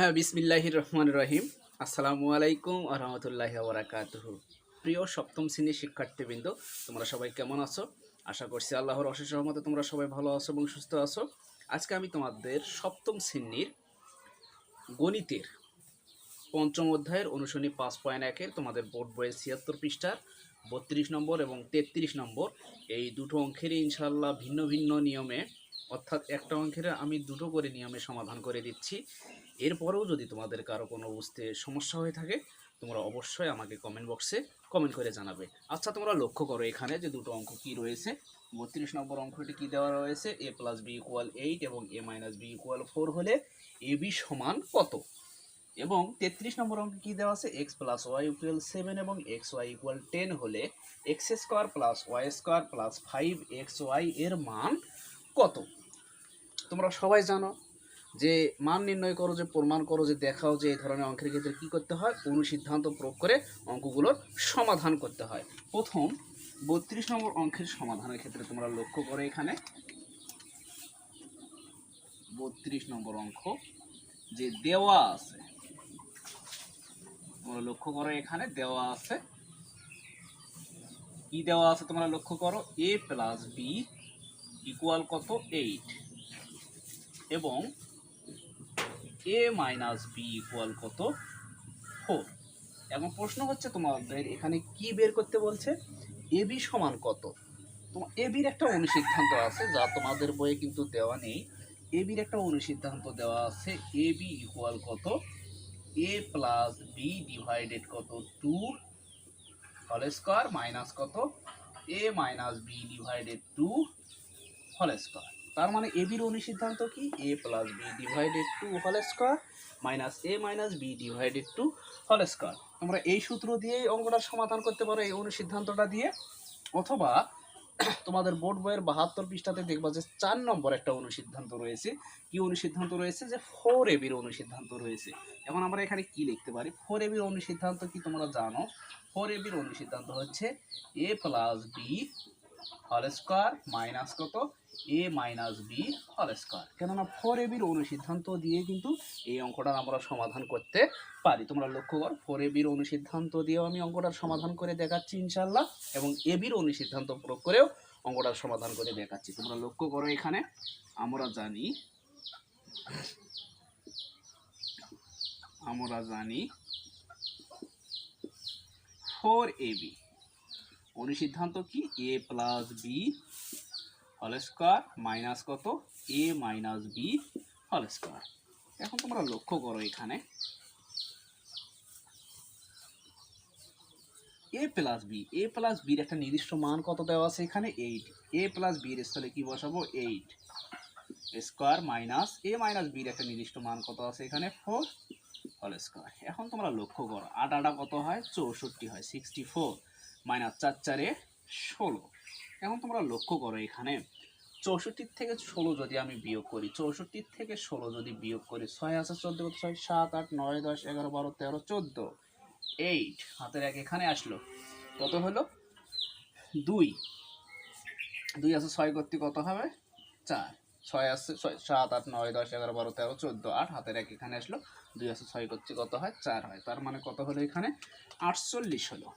হ্যাঁ বিসমিল্লাহির রহমান রহিম। আসসালামু আলাইকুম আ রহমতুল্লাহি ওবরাকাতুহ প্রিয় সপ্তম শ্রেণির শিক্ষার্থীবৃন্দ, তোমরা সবাই কেমন আছো? আশা করছি আল্লাহর অশেষ রহমতে তোমরা সবাই ভালো আছো এবং সুস্থ আছো। আজকে আমি তোমাদের সপ্তম শ্রেণির গণিতের পঞ্চম অধ্যায়ের অনুশনী পাঁচ পয়েন্ট একের তোমাদের বোর্ড বইয়ের ছিয়াত্তর পৃষ্ঠার বত্রিশ নম্বর এবং তেত্রিশ নম্বর এই দুটো অঙ্কেরই ইনশাল্লাহ ভিন্ন ভিন্ন নিয়মে অর্থাৎ একটা অঙ্কের আমি দুটো করে নিয়মে সমাধান করে দিচ্ছি। এরপরেও যদি তোমাদের কারও কোনো বুঝতে সমস্যা হয়ে থাকে, তোমরা অবশ্যই আমাকে কমেন্ট বক্সে কমেন্ট করে জানাবে। আচ্ছা তোমরা লক্ষ্য করো এখানে যে দুটো অঙ্ক কি রয়েছে। বত্রিশ নম্বর অঙ্কটি কি দেওয়া রয়েছে? A plus B equal eight এবং A minus B equal four হলে এ বি সমান কত? এবং তেত্রিশ নম্বর অঙ্কে কী দেওয়া আছে? X plus Y equal seven এবং এক্স ওয়াই ইকুয়াল টেন হলে X square plus Y square plus five X Y এর মান কত? তোমরা সবাই জানো যে মান নির্ণয় করো, যে প্রমাণ করো, যে দেখাও যে এই ধরনের অঙ্কের ক্ষেত্রে কী করতে হয়? অনুসিদ্ধান্ত প্রয়োগ করে অঙ্কগুলোর সমাধান করতে হয়। প্রথম বত্রিশ নম্বর অঙ্কের সমাধানের ক্ষেত্রে তোমরা লক্ষ্য করো এখানে। বত্রিশ নম্বর অঙ্ক যে দেওয়া আছে, তোমরা লক্ষ্য করো এখানে, দেওয়া আছে। কি দেওয়া আছে তোমরা লক্ষ্য করো? এ প্লাস বি ইকুয়াল কত? এইট এবং এ মাইনাস বি ইকুয়াল কত? ফোর এখন প্রশ্ন হচ্ছে তোমাদের এখানে কি বের করতে বলছে? এ বি সমান কত? তোমার এ বির একটা অনুসিদ্ধান্ত আছে যা তোমাদের বইয়ে কিন্তু দেওয়া নেই। এ বির একটা অনুসিদ্ধান্ত দেওয়া আছে। এ বি ইকুয়াল কত? এ প্লাস বি ডিভাইডেড কত? টু হল স্কোয়ার মাইনাস কত? A minus B divided two whole square তার মানে এ বির অনুসিদ্ধান্ত কি? A plus B divided two whole square minus A minus B divided two whole square তোমরা এই সূত্র দিয়ে অঙ্কটার সমাধান করতে পারো, এই অনুসিদ্ধান্তটা দিয়ে। অথবা তোমাদের বোর্ড বইয়ের বাহাত্তর পৃষ্ঠাতে দেখবা যে চার নম্বর একটা অনুসিদ্ধান্ত রয়েছে। কি অনুসিদ্ধান্ত রয়েছে? যে ফোর এবির অনুসিদ্ধান্ত রয়েছে। এখন আমরা এখানে কি লিখতে পারি? ফোর এবির অনুসিদ্ধান্ত কি তোমরা জানো? ফোর এবির অনুসিদ্ধান্ত হচ্ছে A plus B whole square minus কত? A minus B whole square কেননা ফোর এবির অনুসিদ্ধান্ত দিয়ে কিন্তু এই অঙ্কটা আমরা সমাধান করতে পারি। তোমরা লক্ষ্য কর ফোর এবির অনুসিদ্ধান্ত দিয়েও আমি অঙ্কটার সমাধান করে দেখাচ্ছি ইনশাল্লাহ এবং এবির অনুসিদ্ধান্ত প্রয়োগ করেও অঙ্কটার সমাধান করে দেখাচ্ছি। তোমরা লক্ষ্য করো এখানে আমরা জানি আমরা জানি ফোর এবি অনুসিদ্ধান্ত কি? A plus B whole square minus কত? A minus B whole square এখন তোমরা লক্ষ্য করো এখানে। A plus B A plus বির একটা নির্দিষ্ট মান কত দেওয়া আছে এখানে? এইট এ প্লাস বির স্থলে কি বসাবো? Eight square minus A minus বির একটা নির্দিষ্ট মান কত আছে এখানে? ফোর হল স্কোয়ার এখন তোমরা লক্ষ্য করো আট আটা কত হয়? চৌষট্টি হয় সিক্সটি ফোর মাইনাস চার চারে ষোলো। এখন তোমরা লক্ষ্য করো এখানে চৌষট্টির থেকে ষোলো যদি আমি বিয়োগ করি চৌষট্টির থেকে ষোলো যদি বিয়োগ করি, ছয় আছে চোদ্দ, কত? ছয়, সাত, আট, নয়, দশ, এগারো, বারো, তেরো, চোদ্দ। এইট হাতের এক এখানে আসলো। কত হলো? দুই। দুই আছে ছয় করতে কত হবে? চার। ছয় আছে ছয়, সাত, আট, নয়, দশ, এগারো, বারো, তেরো, চোদ্দ, আট, হাতের এক এখানে আসলো। দুই আছে ছয় করতে কত হয়? চার হয়। তার মানে কত হলো এখানে? আটচল্লিশ হলো।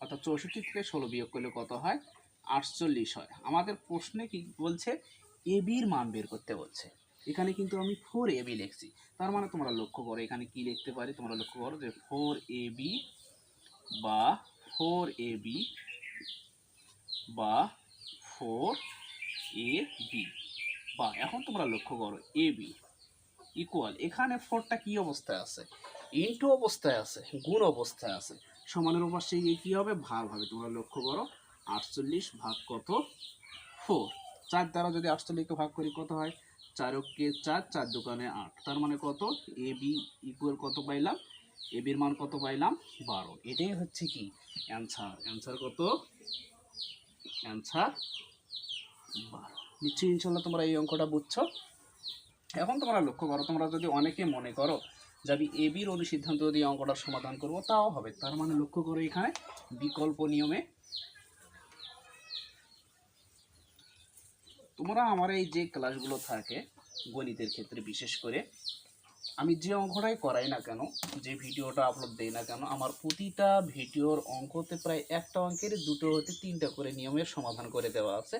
অর্থাৎ চৌষট্টি থেকে ষোলো বিয়োগ করলে কত হয়? আটচল্লিশ হয়। আমাদের প্রশ্নে কি বলছে? এবির মান বের করতে বলছে। এখানে কিন্তু আমি ফোর এবি লিখছি। তার মানে তোমরা লক্ষ্য করো, এখানে কি লিখতে পারি? তোমরা লক্ষ্য করো যে ফোর এবি বা ফোর এবি বা ফোর এ বি বা, এখন তোমরা লক্ষ্য করো এ বি ইকুয়াল এখানে ফোরটা কি অবস্থায় আছে? ইনটু অবস্থায় আছে, গুণ অবস্থায় আছে। সমানের উপর সেই কি হবে? ভাগ হবে। তোমরা লক্ষ্য করো আটচল্লিশ ভাগ কত? ফোর চার দ্বারা যদি আটচল্লিশকে ভাগ করি কত হয়? চারকে চার চার দোকানে আট। তার মানে কত? এ বি ইকুয়াল কত পাইলাম? এ বির মান কত পাইলাম? বারো। এটাই হচ্ছে কি? অ্যান্সার অ্যান্সার কত? অ্যান্সার বারো। নিশ্চয়ই ইনশাল্লাহ তোমরা এই অঙ্কটা বুঝছ। এখন তোমরা লক্ষ্য করো, তোমরা যদি অনেকে মনে করো যে আমি এ বির অনুসিদ্ধান্ত দিয়ে অঙ্কটার সমাধান করব, তাও হবে। তার মানে লক্ষ্য করো এখানে বিকল্প নিয়মে তোমরা আমার এই যে ক্লাসগুলো থাকে গণিতের ক্ষেত্রে বিশেষ করে, আমি যে অঙ্কটাই করাই না কেন, যে ভিডিওটা আপলোড দেই না কেন, আমার প্রতিটা ভিডিওর অঙ্কতে প্রায় একটা অঙ্কের দুটো হতে তিনটা করে নিয়মের সমাধান করে দেওয়া আছে।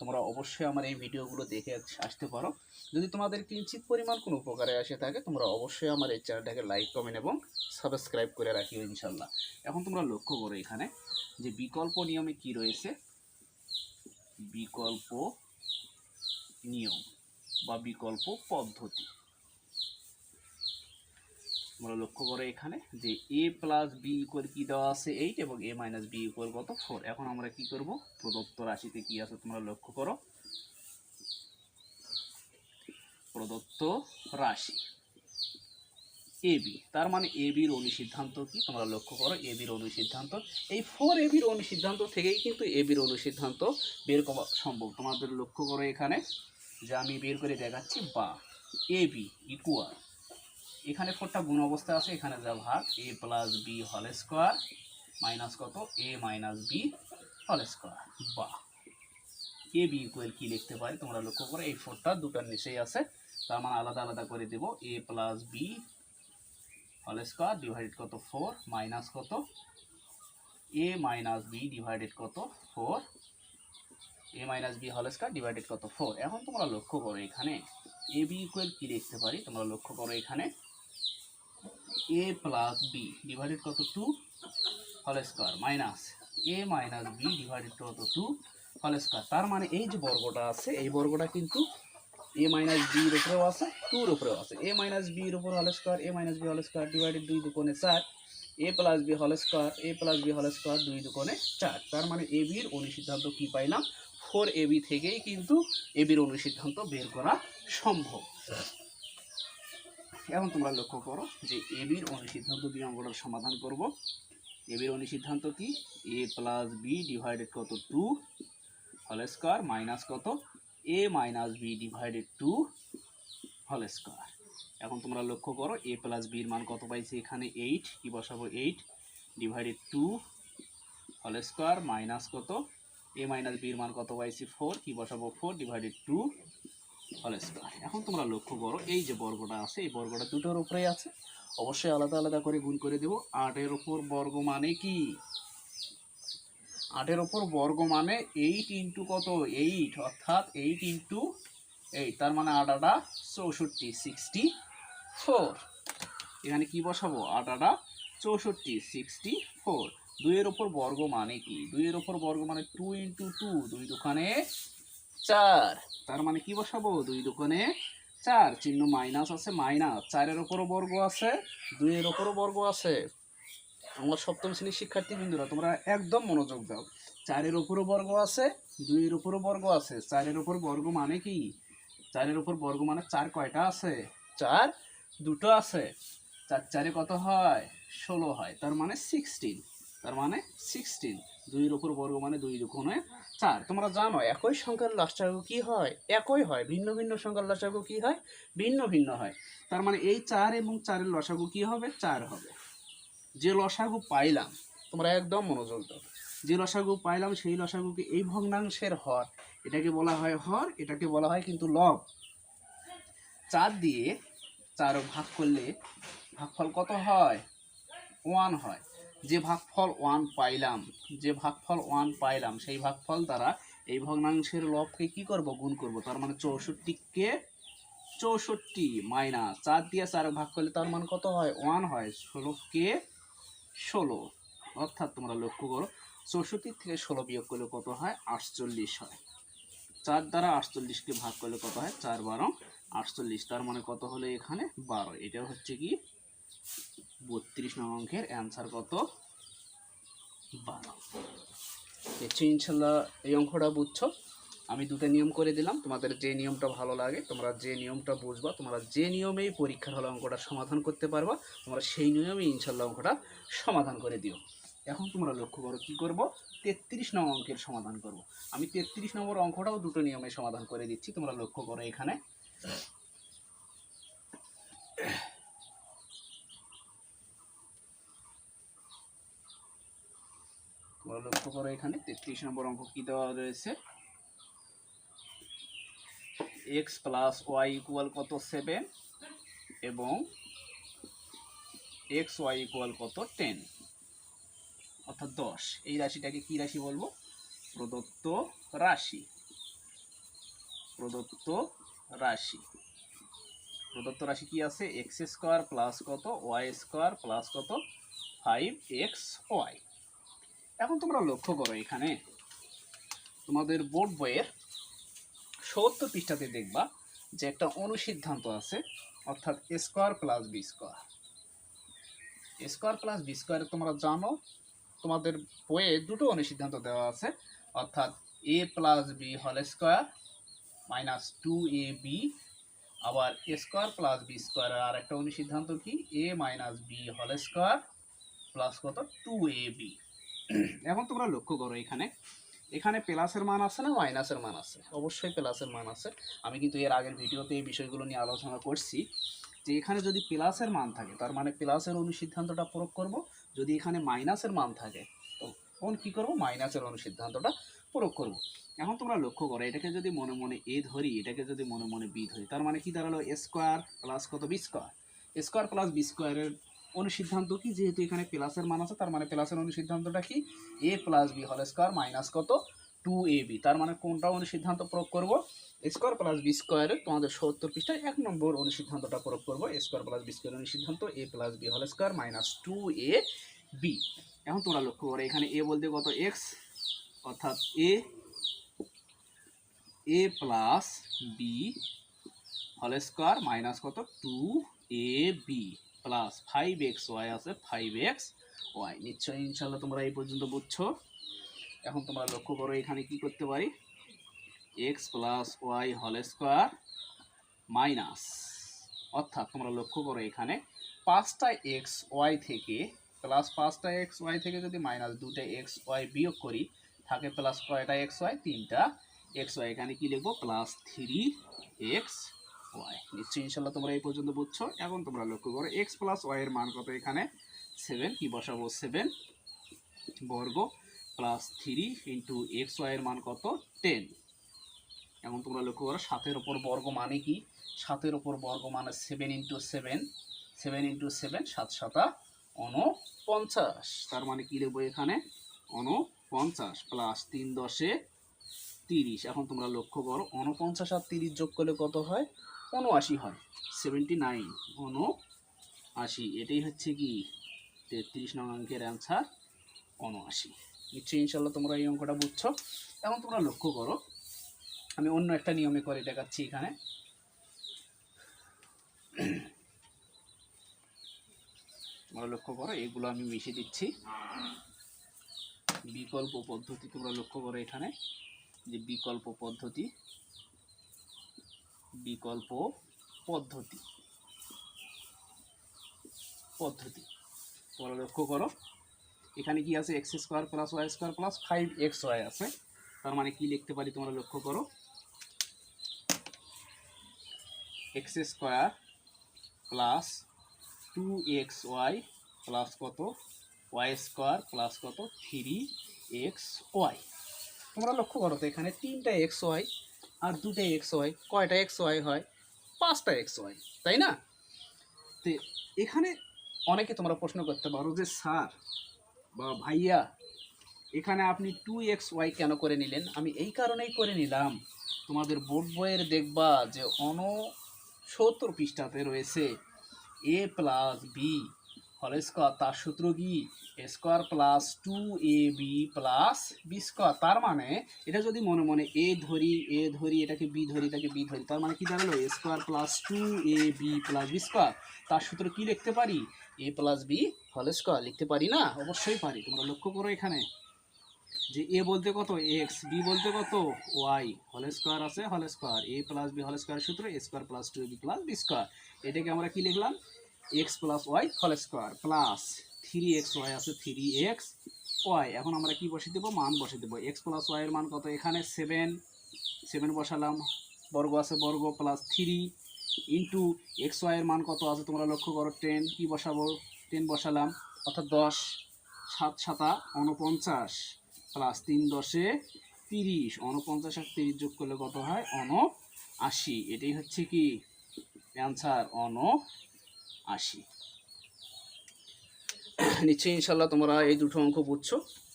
তোমরা অবশ্যই আমার এই ভিডিওগুলো দেখে আসতে পারো। যদি তোমাদের কিঞ্চিত পরিমাণ কোনো উপকারে আসে থাকে, তোমরা অবশ্যই আমার এই চ্যানেলটাকে লাইক কমেন্ট এবং সাবস্ক্রাইব করে রাখিও ইনশাল্লাহ। এখন তোমরা লক্ষ্য করো এখানে যে বিকল্প নিয়মে কি রয়েছে? বিকল্প নিয়ম বা বিকল্প পদ্ধতি। আমরা লক্ষ্য করো এখানে যে এ প্লাস বি ইকুয়াল কি দেওয়া আছে এইট এবং এ মাইনাস বি ইকুয়াল কত? ফোর এখন আমরা কি করব? প্রদত্ত রাশিতে কি আছে তোমরা লক্ষ্য করো? প্রদত্ত রাশি। এ বি তার মানে এ বির অনুসিদ্ধান্ত কি? তোমরা লক্ষ্য করো এ বির অনুসিদ্ধান্ত। এই ফোর এ বির অনুসিদ্ধান্ত থেকেই কিন্তু এ বির অনুসিদ্ধান্ত বের করা সম্ভব। তোমাদের লক্ষ্য করো এখানে। যে আমি বের করে দেখাচ্ছি বা এ বি ইকুয়াল এখানে ফোরটা গুণ অবস্থায় আছে, এখানে যা ভাগ A plus B whole square minus কত? A minus B whole square বা এ বি ইকুয়াল কি লিখতে পারি তোমরা লক্ষ্য করো, এই ফোরটা দুটার নিচেই আছে, তার মানে আলাদা আলাদা করে দেব A plus B whole square divided কত? ফোর মাইনাস কত? এ মাইনাস বি ডিভাইডেড কত? Four A minus B whole square divided কত? ফোর এখন তোমরা লক্ষ্য করো এখানে এ বি ইকুয়াল কি লিখতে পারি? তোমরা লক্ষ্য করো এখানে এ প্লাস বি ডিভাইডেড কত? Two whole square minus A minus B divided কত? টু হল স্কোয়ার তার মানে এই যে বর্গটা আছে, এই বর্গটা কিন্তু এ মাইনাস বির উপরেও আছে টুর উপরেও আছে। এ মাইনাস বির উপর whole square A minus B whole square divided দুই দুকোণে চার। A plus B whole square A plus B whole square দুই দুকোণে চার। তার মানে এ বির অনুসিদ্ধান্ত কি পাইলাম? ফোর এবি থেকেই কিন্তু এ বির অনুসিদ্ধান্ত বের করা সম্ভব। এখন তোমরা লক্ষ্য করো যে এ বির অনুসিদ্ধান্ত দিয়ে আমরা সমাধান করব। এ বির অনুসিদ্ধান্ত কি? এ প্লাস বি ডিভাইডেড কত? টু হল স্কোয়ার মাইনাস কত? A minus B divided two whole square এখন তোমরা লক্ষ্য করো এ প্লাস বির মান কত পাইছি এখানে? এইট কি বসাবো? Eight divided two whole square minus কত? এ মাইনাস বির মান কত? পাইছি ফোর কি বসাবো? Four divided two whole square এখন তোমরা লক্ষ্য করো, এই যে বর্গটা আছে, এই বর্গটা দুটোর উপরে আছে। অবশ্যই আলাদা আলাদা করে গুণ করে দেব। আটের উপর বর্গ মানে কি? আটের ওপর বর্গ মানে এইট ইন্টু কত? এইট অর্থাৎ এইট ইন্টু এইট তার মানে আট আটা চৌষট্টি সিক্সটি ফোর এখানে কি বসাবো? আট আটা চৌষট্টি সিক্সটি ফোর দুইয়ের ওপর বর্গ মানে কি? দুইয়ের ওপর বর্গ মানে টু ইন্টু টু দুই দোকানে চার। তার মানে কি বসাবো? দুই দোকানে চার। চিহ্ন মাইনাস আছে মাইনাস চারের ওপরও বর্গ আছে, দুইয়ের ওপরও বর্গ আছে। আমার সপ্তম শ্রেণির শিক্ষার্থী বিন্দুরা তোমরা একদম মনোযোগ দাও। চারের ওপরও বর্গ আছে, দুইয়ের উপরও বর্গ আছে। চারের উপর বর্গ মানে কি? চারের ওপর বর্গ মানে চার কয়টা আছে? চার দুটো আছে। চার চারে কত হয়? ষোলো হয়। তার মানে সিক্সটিন তার মানে সিক্সটিন দুইয়ের উপর বর্গ মানে দুই দুগুণে চার। তোমরা জানো, একই সংখ্যার লসাগু কি হয়? একই হয়। ভিন্ন ভিন্ন সংখ্যার লসাগু কি হয়? ভিন্ন ভিন্ন হয়। তার মানে এই চার এবং চারের লসাগু কি হবে? চার হবে। যে লসাগু পাইলাম, তোমরা একদম মনোযোগ দাও। যে লসাগু পাইলাম, সেই লসাগুকে এই ভগ্নাংশের হর, এটাকে বলা হয় হর, এটাকে বলা হয় কিন্তু লব। চার দিয়ে চার ভাগ করলে ভাগফল কত হয়? ওয়ান হয়। যে ভাগফল ওয়ান পাইলাম, যে ভাগফল ওয়ান পাইলাম, সেই ভাগফল দ্বারা এই ভগ্নাংশের লবকে কি করব? গুণ করব। তার মানে চৌষট্টিকে চৌষট্টি মাইনাস চার দিয়ে চার ভাগ করলে তার মান কত হয়? ওয়ান হয়। ষোলোকে ষোলো। অর্থাৎ তোমরা লক্ষ্য করো, চৌষট্টি থেকে ষোলো বিয়োগ করলে কত হয়? আটচল্লিশ হয়। চার দ্বারা আটচল্লিশকে ভাগ করলে কত হয়? চার বারো। আটচল্লিশ, তার মানে কত হলো এখানে? বারো। এটা হচ্ছে কি? বত্রিশ নং অঙ্কের অ্যান্সার কত? বারো। দেখছ ইনশাল্লাহ এই অঙ্কটা বুঝছ? আমি দুটো নিয়ম করে দিলাম, তোমাদের যে নিয়মটা ভালো লাগে, তোমরা যে নিয়মটা বুঝবা, তোমরা যে নিয়মেই পরীক্ষার হলে অঙ্কটা সমাধান করতে পারবা, তোমরা সেই নিয়মেই ইনশাল্লাহ অঙ্কটা সমাধান করে দিও। এখন তোমরা লক্ষ্য করো কি করব? তেত্রিশ নম্বর অঙ্কের সমাধান করব। আমি তেত্রিশ নম্বর অঙ্কটাও দুটো নিয়মে সমাধান করে দিচ্ছি, তোমরা লক্ষ্য করো এখানে। করো এখানে তেত্রিশ নম্বর অঙ্ক কি দেওয়া রয়েছে? এক্স প্লাস ওয়াই ইকুয়াল কত? সেভেন এবং এক্স ওয়াই ইকুয়াল কত? টেন অর্থাৎ দশ। এই রাশিটাকে কি রাশি বলব? প্রদত্ত রাশি। প্রদত্ত রাশি। প্রদত্ত রাশি কি আছে? এক্স স্কোয়ার প্লাস কত? ওয়াই স্কোয়ার প্লাস কত? ফাইভ এক্স ওয়াই এখন তোমরা লক্ষ্য করো এখানে। তোমাদের বোর্ড বইয়ের সত্তর পৃষ্ঠাতে দেখবা যে একটা অনুসিদ্ধান্ত আছে, অর্থাৎ square plus B square. Square plus B square তোমরা জানো, তোমাদের বইয়ে দুটো অনুসিদ্ধান্ত দেওয়া আছে, অর্থাৎ A plus B whole square minus two A B, আবার স্কোয়ার প্লাস বি স্কোয়ারের আর একটা অনুসিদ্ধান্ত কি? A minus B whole square plus কত? Two A B. এখন তোমরা লক্ষ্য করো এখানে। এখানে প্লাসের মান আছে না মাইনাসের মান আছে? অবশ্যই প্লাসের মান আছে। আমি কিন্তু এর আগের ভিডিওতে এই বিষয়গুলো নিয়ে আলোচনা করছি যে এখানে যদি প্লাসের মান থাকে, তার মানে প্লাসের অনুসিদ্ধান্তটা প্রয়োগ করব। যদি এখানে মাইনাসের মান থাকে, তখন কী করব? মাইনাসের অনুসিদ্ধান্তটা প্রয়োগ করব। এখন তোমরা লক্ষ্য করো, এটাকে যদি মনে মনে এ ধরি, এটাকে যদি মনে মনে বি ধরি, তার মানে কি দাঁড়াল? স্কোয়ার প্লাস কত? B square square plus B স্কোয়ারের অনুসিদ্ধান্ত কি? যেহেতু এখানে প্লাসের মান আছে, তার মানে প্লাসের অনুসিদ্ধান্তটা কি? A plus B whole square minus কত? টু এ বি তার মানে কোনটা অনুসিদ্ধান্ত প্রয়োগ করব? স্কোয়ার প্লাস বি স্কোয়ারে তোমাদের সত্তর পৃষ্ঠায় এক নম্বর অনুসিদ্ধান্তটা প্রয়োগ করব। স্কোয়ার প্লাস বি স্কোয়ার অনুসিদ্ধান্ত A plus B whole square minus two A B এখন তোমরা লক্ষ্য করো, এখানে এ বলতে কত? এক্স অর্থাৎ A A plus B whole square minus কত? Two A B plus five X Y আছে ফাইভ এক্স ওয়াই নিশ্চয়ই ইনশাল্লাহ তোমরা এই পর্যন্ত বুঝছ। এখন তোমরা লক্ষ্য করো এখানে কি করতে পারি? X plus Y whole square minus অর্থাৎ তোমরা লক্ষ্য করো এখানে পাঁচটা এক্স ওয়াই থেকে প্লাস পাঁচটা এক্স ওয়াই থেকে যদি মাইনাস দুটা এক্স ওয়াই বিয়োগ করি, থাকে প্লাস কয়টা এক্স ওয়াই তিনটা। এক্স ওয়াই এখানে কি লিখব? প্লাস থ্রি এক্স ওয়াই নিশ্চয়ই ইনশাল্লাহ তোমরা এই পর্যন্ত বুঝছ এখন তোমরা লক্ষ্য করো এক্স প্লাস ওয়াই এর মান কত এখানে? সেভেন কি বসাবো? সেভেন বর্গ plus three into X Y এর মান কত? টেন এখন তোমরা লক্ষ্য করো, সাতের ওপর বর্গ মানে কি? সাতের ওপর বর্গ মানে seven into seven seven into seven সাত সাতা অনপঞ্চাশ তার মানে কি লিখব এখানে? অনপঞ্চাশ প্লাস তিন দশে তিরিশ। এখন তোমরা লক্ষ্য করো অনপঞ্চাশ আর তিরিশ যোগ করলে কত হয়? উনআশি হয়। সেভেন্টি নাইন উনআশি এটাই হচ্ছে কি? তেত্রিশ নং অঙ্কের অ্যান্সার উনআশি নিশ্চয়ই ইনশাল্লাহ তোমরা এই অঙ্কটা বুঝছ। এখন তোমরা লক্ষ্য করো, আমি অন্য একটা নিয়মে করে দেখাচ্ছি এখানে। তোমরা লক্ষ্য করো, এগুলো আমি মিশিয়ে দিচ্ছি। বিকল্প পদ্ধতি তোমরা লক্ষ্য করো এখানে, যে বিকল্প পদ্ধতি। বিকল্প পদ্ধতি। পদ্ধতি। তোমরা লক্ষ্য করো, এখানে কি আছে? X square plus Y square plus five X Y আছে। তার মানে কি লিখতে পারি তোমরা লক্ষ্য করো? X square plus two X Y plus কত? ওয়াই স্কোয়ার প্লাস কত? থ্রি এক্স ওয়াই তোমরা লক্ষ্য করো তো, এখানে তিনটা এক্স ওয়াই আর দুটা এক্স ওয়াই কয়টা এক্স ওয়াই হয়? পাঁচটা এক্স ওয়াই তাই না? তো এখানে অনেকে তোমরা প্রশ্ন করতে পারো যে, স্যার বা ভাইয়া, এখানে আপনি টু এক্স ওয়াই কেন করে নিলেন? আমি এই কারণেই করে নিলাম। তোমাদের বোর্ড বইয়ের দেখবা যে অন সত্তর পৃষ্ঠাতে রয়েছে A plus B whole square তার সূত্র কি? Square plus two A B plus B square তার মানে এটা যদি মনে মনে এ ধরি এ ধরি, এটাকে বি ধরি, এটাকে বি ধরি, তার মানে কি দাঁড়াল? Square plus two A B plus B square তার সূত্র কি লিখতে পারি? A plus B whole square লিখতে পারি না? অবশ্যই পারি। তোমরা লক্ষ্য করো এখানে। যে এ বলতে কত? এক্স বি বলতে কত? ওয়াই হল স্কোয়ার আছে whole square A plus B whole square সূত্র square plus two B plus B square এটাকে আমরা কি লিখলাম? X plus Y whole square plus three X Y আছে থ্রি এক্স ওয়াই এখন আমরা কি বসে দেবো? মান বসে দেবো। এক্স প্লাস ওয়াইয়ের মান কত? এখানে সেভেন সেভেন বসালাম। বর্গ আছে বর্গ প্লাস থ্রি ইন্টু এক্স ওয়াইয়ের মান কত আছে? তোমরা লক্ষ্য করো টেন কি বসাবো? টেন বসালাম, অর্থাৎ দশ। সাত সাতা উনপঞ্চাশ প্লাস তিন দশে তিরিশ। উনপঞ্চাশ আর তিরিশ যোগ করলে কত হয়? অন আশি এটাই হচ্ছে কি? অ্যান্সার অন আশি নিশ্চয়ই ইনশাল্লাহ তোমরা এই দুটো অঙ্ক বুঝছ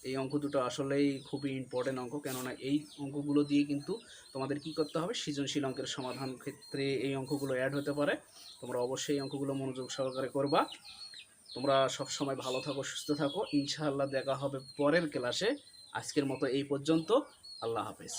এই অঙ্ক দুটো আসলেই খুবই ইম্পর্টেন্ট অঙ্ক, কেননা এই অঙ্কগুলো দিয়ে কিন্তু তোমাদের কি করতে হবে? সৃজনশীল অঙ্কের সমাধান ক্ষেত্রে এই অঙ্কগুলো অ্যাড হতে পারে। তোমরা অবশ্যই এই অঙ্কগুলো মনোযোগ সহকারে করবা। তোমরা সব সময় ভালো থাকো, সুস্থ থাকো। ইনশাআল্লাহ দেখা হবে পরের ক্লাসে আজকের মতো এই পর্যন্ত। আল্লাহ হাফেজ।